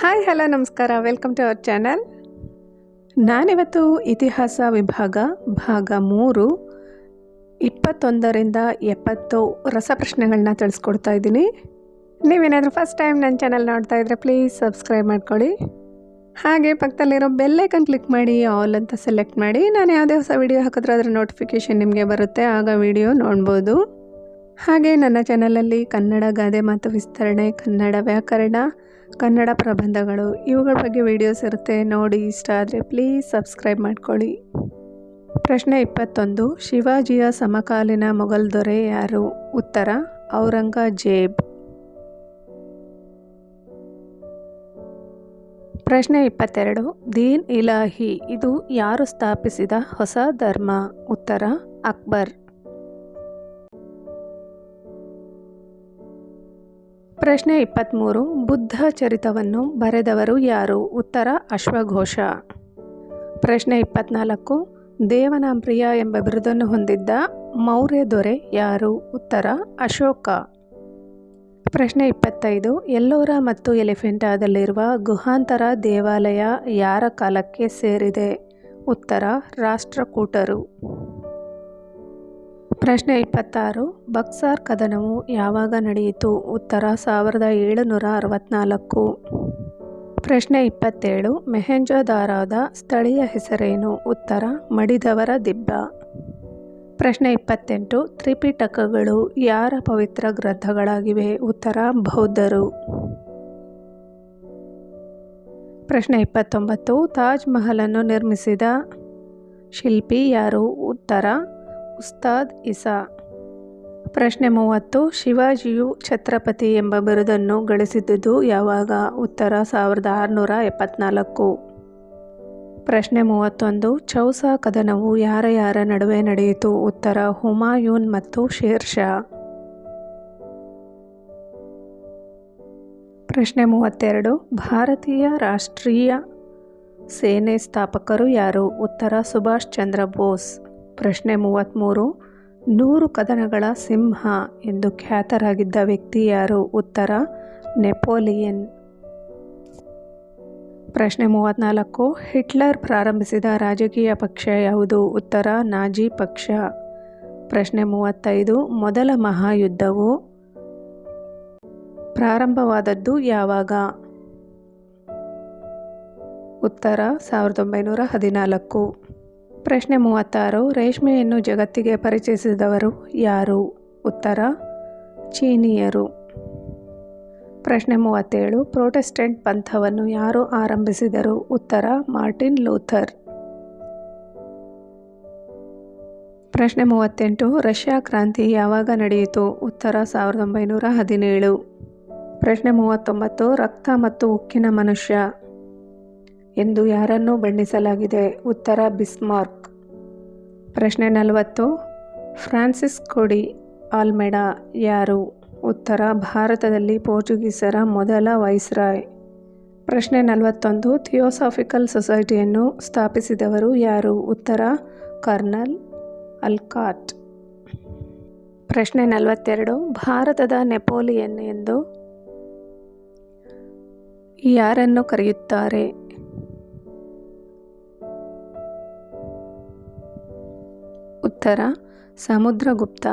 Hi, hello, ನಮಸ್ಕಾರ. Welcome to our channel ನಾನಿವತ್ತು ಇತಿಹಾಸ ವಿಭಾಗ ಭಾಗ ಮೂರು, ಇಪ್ಪತ್ತೊಂದರಿಂದ ಎಪ್ಪತ್ತು ರಸಪ್ರಶ್ನೆಗಳನ್ನ ತಿಳಿಸ್ಕೊಡ್ತಾ ಇದ್ದೀನಿ. ನೀವೇನಾದರೂ ಫಸ್ಟ್ ಟೈಮ್ ನನ್ನ ಚಾನಲ್ ನೋಡ್ತಾ ಇದ್ರೆ ಪ್ಲೀಸ್ ಸಬ್ಸ್ಕ್ರೈಬ್ ಮಾಡ್ಕೊಳ್ಳಿ. ಹಾಗೆ ಪಕ್ಕದಲ್ಲಿರೋ ಬೆಲ್ಲೈಕನ್ ಕ್ಲಿಕ್ ಮಾಡಿ ಆಲ್ ಅಂತ ಸೆಲೆಕ್ಟ್ ಮಾಡಿ. ನಾನು ಯಾವುದೇ ಹೊಸ ವಿಡಿಯೋ ಹಾಕಿದ್ರೆ ಅದರ ನೋಟಿಫಿಕೇಷನ್ ನಿಮಗೆ ಬರುತ್ತೆ, ಆಗ ವಿಡಿಯೋ ನೋಡ್ಬೋದು. ಹಾಗೆ ನನ್ನ ಚಾನಲಲ್ಲಿ ಕನ್ನಡ ಗಾದೆ ಮಾತು ವಿಸ್ತರಣೆ, ಕನ್ನಡ ವ್ಯಾಕರಣ ಕನ್ನಡ ಪ್ರಬಂಧಗಳು, ಇವುಗಳ ಬಗ್ಗೆ ವಿಡಿಯೋಸ್ ಇರುತ್ತೆ, ನೋಡಿ, ಇಷ್ಟ ಆದರೆ ಪ್ಲೀಸ್ ಸಬ್ಸ್ಕ್ರೈಬ್ ಮಾಡ್ಕೊಳ್ಳಿ. ಪ್ರಶ್ನೆ ಇಪ್ಪತ್ತೊಂದು, ಶಿವಾಜಿಯ ಸಮಕಾಲೀನ ಮೊಘಲ್ ದೊರೆ ಯಾರು? ಉತ್ತರ, ಔರಂಗಜೇಬ್. ಪ್ರಶ್ನೆ ಇಪ್ಪತ್ತೆರಡು, ದೀನ್ ಇಲಾಹಿ, ಇದು ಯಾರು ಸ್ಥಾಪಿಸಿದ ಹೊಸ ಧರ್ಮ? ಉತ್ತರ, ಅಕ್ಬರ್. ಪ್ರಶ್ನೆ ಇಪ್ಪತ್ತ್ಮೂರು ಬುದ್ಧ ಚರಿತವನ್ನು ಬರೆದವರು ಯಾರು? ಉತ್ತರ, ಅಶ್ವಘೋಷ. ಪ್ರಶ್ನೆ ಇಪ್ಪತ್ನಾಲ್ಕು. ದೇವನಾಂಪ್ರಿಯ ಎಂಬ ಬಿರುದನ್ನು ಹೊಂದಿದ್ದ ಮೌರ್ಯ ದೊರೆ ಯಾರು? ಉತ್ತರ, ಅಶೋಕ. ಪ್ರಶ್ನೆ ಇಪ್ಪತ್ತೈದು. ಎಲ್ಲೋರ ಮತ್ತು ಎಲಿಫೆಂಟಾದಲ್ಲಿರುವ ಗುಹಾಂತರ ದೇವಾಲಯ ಯಾರ ಕಾಲಕ್ಕೆ ಸೇರಿದೆ? ಉತ್ತರ, ರಾಷ್ಟ್ರಕೂಟರು. ಪ್ರಶ್ನೆ ಇಪ್ಪತ್ತಾರು. ಬಕ್ಸಾರ್ ಕದನವು ಯಾವಾಗ ನಡೆಯಿತು? ಉತ್ತರ ಸಾವಿರದ ಏಳುನೂರ ಅರವತ್ನಾಲ್ಕು. ಪ್ರಶ್ನೆ ಇಪ್ಪತ್ತೇಳು. ಮೆಹೆಂಜೋದಾರಾದ ಸ್ಥಳೀಯ ಹೆಸರೇನು? ಉತ್ತರ, ಮಡಿದವರ ದಿಬ್ಬ. ಪ್ರಶ್ನೆ ಇಪ್ಪತ್ತೆಂಟು. ತ್ರಿಪಿಟಕಗಳು ಯಾರ ಪವಿತ್ರ ಗ್ರಂಥಗಳಾಗಿವೆ? ಉತ್ತರ, ಬೌದ್ಧರು. ಪ್ರಶ್ನೆ ಇಪ್ಪತ್ತೊಂಬತ್ತು. ತಾಜ್ ಮಹಲನ್ನು ನಿರ್ಮಿಸಿದ ಶಿಲ್ಪಿ ಯಾರು? ಉತ್ತರ ಉಸ್ತಾದ್ ಇಸಾ. ಪ್ರಶ್ನೆ ಮೂವತ್ತು, ಶಿವಾಜಿಯು ಛತ್ರಪತಿ ಎಂಬ ಬಿರುದನ್ನು ಗಳಿಸಿದ್ದುದು ಯಾವಾಗ? ಉತ್ತರ, ಸಾವಿರದ ಆರುನೂರ ಎಪ್ಪತ್ನಾಲ್ಕು. ಪ್ರಶ್ನೆ ಮೂವತ್ತೊಂದು, ಚೌಸಾ ಕದನವು ಯಾರ ಯಾರ ನಡುವೆ ನಡೆಯಿತು? ಉತ್ತರ, ಹುಮಾಯೂನ್ ಮತ್ತು ಶೇರ್ ಪ್ರಶ್ನೆ ಮೂವತ್ತೆರಡು, ಭಾರತೀಯ ರಾಷ್ಟ್ರೀಯ ಸೇನೆ ಸ್ಥಾಪಕರು ಯಾರು? ಉತ್ತರ, ಸುಭಾಷ್ ಚಂದ್ರ ಬೋಸ್. ಪ್ರಶ್ನೆ ಮೂವತ್ತ್ಮೂರು ನೂರು ಕದನಗಳ ಸಿಂಹ ಎಂದು ಖ್ಯಾತರಾಗಿದ್ದ ವ್ಯಕ್ತಿ ಯಾರು? ಉತ್ತರ, ನೆಪೋಲಿಯನ್. ಪ್ರಶ್ನೆ ಮೂವತ್ತ್ನಾಲ್ಕು ಹಿಟ್ಲರ್ ಪ್ರಾರಂಭಿಸಿದ ರಾಜಕೀಯ ಪಕ್ಷ ಯಾವುದು? ಉತ್ತರ, ನಾಜಿ ಪಕ್ಷ. ಪ್ರಶ್ನೆ ಮೂವತ್ತೈದು, ಮೊದಲ ಮಹಾಯುದ್ಧವು ಪ್ರಾರಂಭವಾದದ್ದು ಯಾವಾಗ? ಉತ್ತರ, ಸಾವಿರದ ಒಂಬೈನೂರ ಹದಿನಾಲ್ಕು. ಪ್ರಶ್ನೆ ಮೂವತ್ತಾರು, ರೇಷ್ಮೆಯನ್ನು ಜಗತ್ತಿಗೆ ಪರಿಚಯಿಸಿದವರು ಯಾರು? ಉತ್ತರ, ಚೀನಿಯರು. ಪ್ರಶ್ನೆ ಮೂವತ್ತೇಳು, ಪ್ರೊಟೆಸ್ಟೆಂಟ್ ಪಂಥವನ್ನು ಯಾರು ಆರಂಭಿಸಿದರು? ಉತ್ತರ, ಮಾರ್ಟಿನ್ ಲೂಥರ್. ಪ್ರಶ್ನೆ ಮೂವತ್ತೆಂಟು, ರಷ್ಯಾ ಕ್ರಾಂತಿ ಯಾವಾಗ ನಡೆಯಿತು? ಉತ್ತರ, ಸಾವಿರದ ಒಂಬೈನೂರ ಹದಿನೇಳು. ಪ್ರಶ್ನೆ ಮೂವತ್ತೊಂಬತ್ತು, ರಕ್ತ ಮತ್ತು ಉಕ್ಕಿನ ಮನುಷ್ಯ ಎಂದು ಯಾರನ್ನು ಬಣ್ಣಿಸಲಾಗಿದೆ? ಉತ್ತರ, ಬಿಸ್ಮಾರ್ಕ್. ಪ್ರಶ್ನೆ ನಲವತ್ತು. ಫ್ರಾನ್ಸಿಸ್ ಕೊಡಿ ಆಲ್ಮೆಡಾ ಯಾರು? ಉತ್ತರ, ಭಾರತದಲ್ಲಿ ಪೋರ್ಚುಗೀಸರ ಮೊದಲ ವೈಸ್ರಾಯ್. ಪ್ರಶ್ನೆ ನಲವತ್ತೊಂದು, ಥಿಯೋಸಾಫಿಕಲ್ ಸೊಸೈಟಿಯನ್ನು ಸ್ಥಾಪಿಸಿದವರು ಯಾರು? ಉತ್ತರ, ಕರ್ನಲ್ ಅಲ್ಕಾಟ್. ಪ್ರಶ್ನೆ ನಲವತ್ತೆರಡು, ಭಾರತದ ನೆಪೋಲಿಯನ್ ಎಂದು ಯಾರನ್ನು ಕರೆಯುತ್ತಾರೆ? ಉತ್ತರ ಸಮುದ್ರಗುಪ್ತ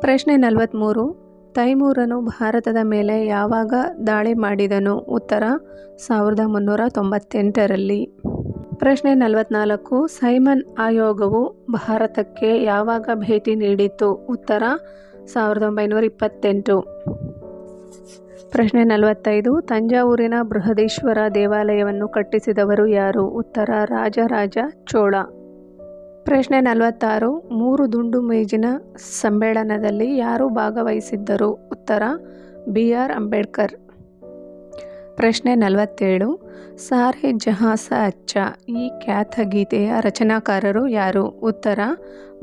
ಪ್ರಶ್ನೆ ನಲವತ್ತ್ಮೂರು ತೈಮೂರನು ಭಾರತದ ಮೇಲೆ ಯಾವಾಗ ದಾಳಿ ಮಾಡಿದನು? ಉತ್ತರ, ಸಾವಿರದ ಮುನ್ನೂರ ತೊಂಬತ್ತೆಂಟರಲ್ಲಿ. ಪ್ರಶ್ನೆ ನಲವತ್ನಾಲ್ಕು. ಸೈಮನ್ ಆಯೋಗವು ಭಾರತಕ್ಕೆ ಯಾವಾಗ ಭೇಟಿ ನೀಡಿತು? ಉತ್ತರ, ಸಾವಿರದ ಒಂಬೈನೂರ ಇಪ್ಪತ್ತೆಂಟು. ಪ್ರಶ್ನೆ ನಲವತ್ತೈದು. ತಂಜಾವೂರಿನ ಬೃಹದೀಶ್ವರ ದೇವಾಲಯವನ್ನು ಕಟ್ಟಿಸಿದವರು ಯಾರು? ಉತ್ತರ, ರಾಜರಾಜ ಚೋಳ. ಪ್ರಶ್ನೆ ನಲವತ್ತಾರು. ಮೂರು ದುಂಡು ಮೇಜಿನ ಸಮ್ಮೇಳನದಲ್ಲಿ ಯಾರು ಭಾಗವಹಿಸಿದ್ದರು? ಉತ್ತರ ಬಿ ಆರ್ ಅಂಬೇಡ್ಕರ್. ಪ್ರಶ್ನೆ ನಲವತ್ತೇಳು. ಸಾರೆ ಜಹಾಸ ಅಚ್ಚ, ಈ ಖ್ಯಾತ ಗೀತೆಯ ರಚನಾಕಾರರು ಯಾರು? ಉತ್ತರ,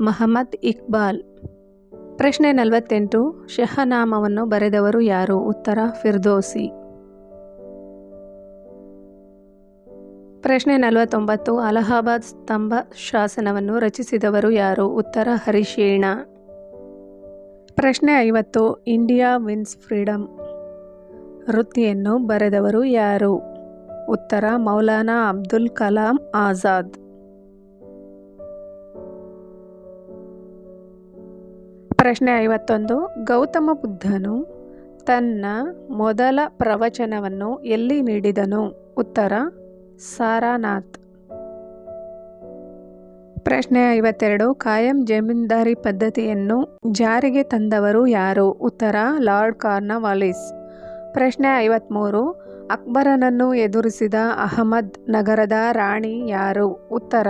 ಮಹಮ್ಮದ್ ಇಕ್ಬಾಲ್. ಪ್ರಶ್ನೆ ನಲವತ್ತೆಂಟು. ಶಹನಾಮವನ್ನು ಬರೆದವರು ಯಾರು? ಉತ್ತರ, ಫಿರ್ದೋಸಿ. ಪ್ರಶ್ನೆ ನಲವತ್ತೊಂಬತ್ತು, ಅಲಹಾಬಾದ್ ಸ್ತಂಭ ಶಾಸನವನ್ನು ರಚಿಸಿದವರು ಯಾರು? ಉತ್ತರ ಹರಿಶೀಣ ಪ್ರಶ್ನೆ ಐವತ್ತು, ಇಂಡಿಯಾ ವಿನ್ಸ್ ಫ್ರೀಡಮ್ ವೃತ್ತಿಯನ್ನು ಬರೆದವರು ಯಾರು? ಉತ್ತರ, ಮೌಲಾನಾ ಅಬ್ದುಲ್ ಕಲಾಂ ಆಜಾದ್. ಪ್ರಶ್ನೆ ಐವತ್ತೊಂದು, ಗೌತಮ ಬುದ್ಧನು ತನ್ನ ಮೊದಲ ಪ್ರವಚನವನ್ನು ಎಲ್ಲಿ ನೀಡಿದನು? ಉತ್ತರ ಸಾರಾನಾಥ್. ಪ್ರಶ್ನೆ ಐವತ್ತೆರಡು, ಕಾಯಂ ಜಮೀನ್ದಾರಿ ಪದ್ಧತಿಯನ್ನು ಜಾರಿಗೆ ತಂದವರು ಯಾರು? ಉತ್ತರ, ಲಾರ್ಡ್ ಕಾರ್ನವಾಲಿಸ್ ಪ್ರಶ್ನೆ ಐವತ್ತ್ಮೂರು ಅಕ್ಬರನನ್ನು ಎದುರಿಸಿದ ಅಹಮದ್ ನಗರದ ರಾಣಿ ಯಾರು? ಉತ್ತರ,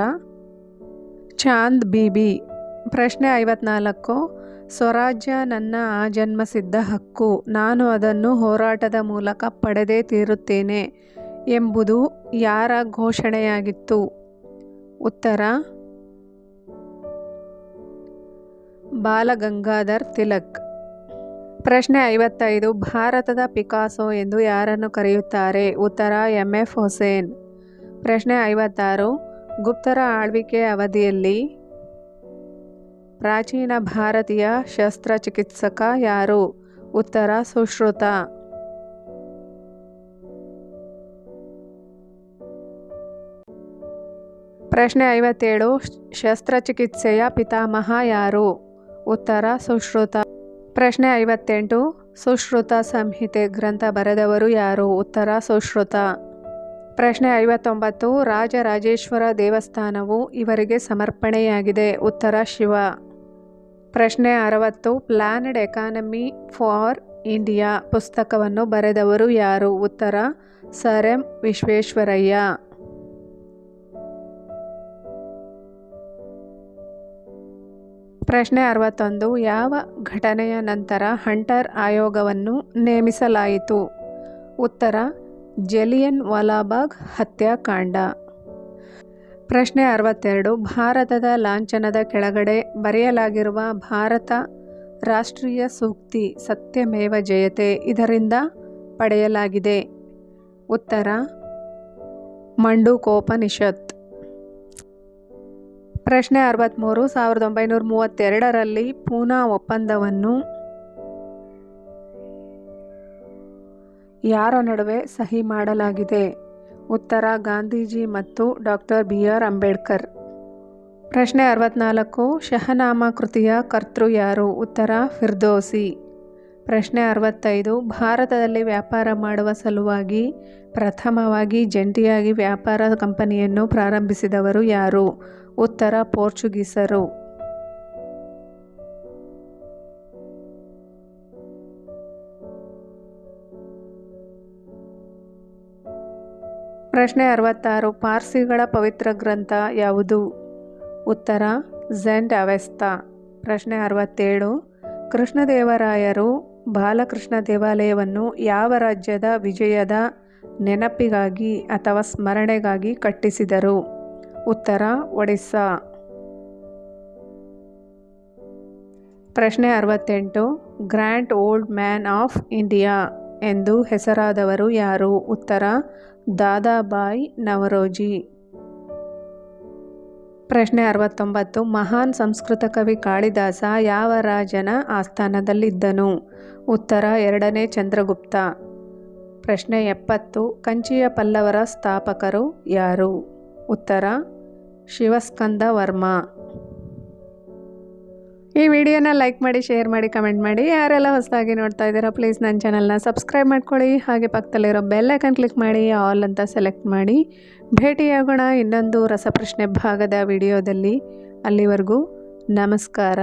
ಚಾಂದ್ ಬೀಬಿ. ಪ್ರಶ್ನೆ ಐವತ್ನಾಲ್ಕು, ಸ್ವರಾಜ್ಯ ನನ್ನ ಆಜನ್ಮಸಿದ್ಧ ಹಕ್ಕು. ನಾನು ಅದನ್ನು ಹೋರಾಟದ ಮೂಲಕ ಪಡೆದೇ ತೀರುತ್ತೇನೆ. ಎಂಬುದು ಯಾರ ಘೋಷಣೆಯಾಗಿತ್ತು? ಉತ್ತರ, ಬಾಲಗಂಗಾಧರ್ ತಿಲಕ್. ಪ್ರಶ್ನೆ ಐವತ್ತೈದು, ಭಾರತದ ಪಿಕಾಸೋ ಎಂದು ಯಾರನ್ನು ಕರೆಯುತ್ತಾರೆ? ಉತ್ತರ, ಎಂ. ಎಫ್. ಹುಸೇನ್. ಪ್ರಶ್ನೆ ಐವತ್ತಾರು, ಗುಪ್ತರ ಆಳ್ವಿಕೆ ಅವಧಿಯಲ್ಲಿ ಪ್ರಾಚೀನ ಭಾರತೀಯ ಶಸ್ತ್ರಚಿಕಿತ್ಸಕ ಯಾರು? ಉತ್ತರ, ಸುಶ್ರುತ. ಪ್ರಶ್ನೆ ಐವತ್ತೇಳು, ಶಸ್ತ್ರಚಿಕಿತ್ಸೆಯ ಪಿತಾಮಹ ಯಾರು? ಉತ್ತರ, ಸುಶ್ರುತ. ಪ್ರಶ್ನೆ ಐವತ್ತೆಂಟು, ಸುಶ್ರುತ ಸಂಹಿತೆ ಗ್ರಂಥ ಬರೆದವರು ಯಾರು? ಉತ್ತರ, ಸುಶ್ರುತ. ಪ್ರಶ್ನೆ ಐವತ್ತೊಂಬತ್ತು, ರಾಜರಾಜೇಶ್ವರ ದೇವಸ್ಥಾನವು ಇವರಿಗೆ ಸಮರ್ಪಣೆಯಾಗಿದೆ. ಉತ್ತರ, ಶಿವ. ಪ್ರಶ್ನೆ ಅರವತ್ತು, ಪ್ಲಾನ್ಡ್ ಎಕಾನಮಿ ಫಾರ್ ಇಂಡಿಯಾ ಪುಸ್ತಕವನ್ನು ಬರೆದವರು ಯಾರು? ಉತ್ತರ, ಸರ್ ಎಂ ವಿಶ್ವೇಶ್ವರಯ್ಯ. ಪ್ರಶ್ನೆ ಅರವತ್ತೊಂದು. ಯಾವ ಘಟನೆಯ ನಂತರ ಹಂಟರ್ ಆಯೋಗವನ್ನು ನೇಮಿಸಲಾಯಿತು? ಉತ್ತರ, ಜಲಿಯನ್ ವಾಲಾಬಾಗ್ ಹತ್ಯಾಕಾಂಡ. ಪ್ರಶ್ನೆ ಅರವತ್ತೆರಡು. ಭಾರತದ ಲಾಂಛನದ ಕೆಳಗಡೆ ಬರೆಯಲಾಗಿರುವ ಭಾರತ ರಾಷ್ಟ್ರೀಯ ಸೂಕ್ತಿ ಸತ್ಯಮೇವ ಜಯತೆ ಇದರಿಂದ ಪಡೆಯಲಾಗಿದೆ. ಉತ್ತರ, ಮಂಡುಕೋಪನಿಷತ್. ಪ್ರಶ್ನೆ ಅರವತ್ತ್ಮೂರು ಸಾವಿರದ ಒಂಬೈನೂರ ಮೂವತ್ತೆರಡರಲ್ಲಿ ಪೂನಾ ಒಪ್ಪಂದವನ್ನು ಯಾರ ನಡುವೆ ಸಹಿ ಮಾಡಲಾಗಿದೆ? ಉತ್ತರ, ಗಾಂಧೀಜಿ ಮತ್ತು ಡಾಕ್ಟರ್ ಬಿ. ಆರ್. ಅಂಬೇಡ್ಕರ್. ಪ್ರಶ್ನೆ ಅರವತ್ನಾಲ್ಕು, ಶಹನಾಮ ಕೃತಿಯ ಕರ್ತೃ ಯಾರು? ಉತ್ತರ, ಫಿರ್ದೋಸಿ. ಪ್ರಶ್ನೆ ಅರವತ್ತೈದು, ಭಾರತದಲ್ಲಿ ವ್ಯಾಪಾರ ಮಾಡುವ ಸಲುವಾಗಿ ಪ್ರಥಮವಾಗಿ ಜಂಟಿಯಾಗಿ ವ್ಯಾಪಾರ ಕಂಪನಿಯನ್ನು ಪ್ರಾರಂಭಿಸಿದವರು ಯಾರು? ಉತ್ತರ ಪೋರ್ಚುಗೀಸರು. ಪ್ರಶ್ನೆ ಅರವತ್ತಾರು, ಪಾರ್ಸಿಗಳ ಪವಿತ್ರ ಗ್ರಂಥ ಯಾವುದು? ಉತ್ತರ ಝೆಂಡ್ ಅವೆಸ್ತಾ ಪ್ರಶ್ನೆ ಅರವತ್ತೇಳು, ಕೃಷ್ಣದೇವರಾಯರು ಬಾಲಕೃಷ್ಣ ದೇವಾಲಯವನ್ನು ಯಾವ ರಾಜ್ಯದ ವಿಜಯದ ನೆನಪಿಗಾಗಿ ಅಥವಾ ಸ್ಮರಣೆಗಾಗಿ ಕಟ್ಟಿಸಿದರು? ಉತ್ತರ, ಒಡಿಸ್ಸಾ. ಪ್ರಶ್ನೆ ಅರವತ್ತೆಂಟು grand old man of India ಎಂದು ಹೆಸರಾದವರು ಯಾರು? ಉತ್ತರ, ದಾದಾಬಾಯಿ ನವರೋಜಿ. ಪ್ರಶ್ನೆ ಅರವತ್ತೊಂಬತ್ತು, ಮಹಾನ್ ಸಂಸ್ಕೃತ ಕವಿ ಕಾಳಿದಾಸ ಯಾವ ರಾಜನ ಆಸ್ಥಾನದಲ್ಲಿದ್ದನು? ಉತ್ತರ, ಎರಡನೇ ಚಂದ್ರಗುಪ್ತ. ಪ್ರಶ್ನೆ ಎಪ್ಪತ್ತು ಕಂಚಿಯ ಪಲ್ಲವರ ಸ್ಥಾಪಕರು ಯಾರು? ಉತ್ತರ, ಶಿವಸ್ಕಂದ ವರ್ಮ. ಈ ವಿಡಿಯೋನ ಲೈಕ್ ಮಾಡಿ, ಶೇರ್ ಮಾಡಿ, ಕಮೆಂಟ್ ಮಾಡಿ, ಯಾರೆಲ್ಲ ಹೊಸದಾಗಿ ನೋಡ್ತಾ ಇದ್ದೀರಾ ಪ್ಲೀಸ್ ನನ್ನ ಚಾನಲ್ನ ಸಬ್ಸ್ಕ್ರೈಬ್ ಮಾಡ್ಕೊಳ್ಳಿ. ಹಾಗೆ ಪಕ್ಕದಲ್ಲಿರೋ ಬೆಲ್ ಐಕನ್ ಕ್ಲಿಕ್ ಮಾಡಿ ಆಲ್ ಅಂತ ಸೆಲೆಕ್ಟ್ ಮಾಡಿ. ಭೇಟಿಯಾಗೋಣ ಇನ್ನೊಂದು ರಸಪ್ರಶ್ನೆ ಭಾಗದ ವಿಡಿಯೋದಲ್ಲಿ. ಅಲ್ಲಿವರೆಗೂ ನಮಸ್ಕಾರ.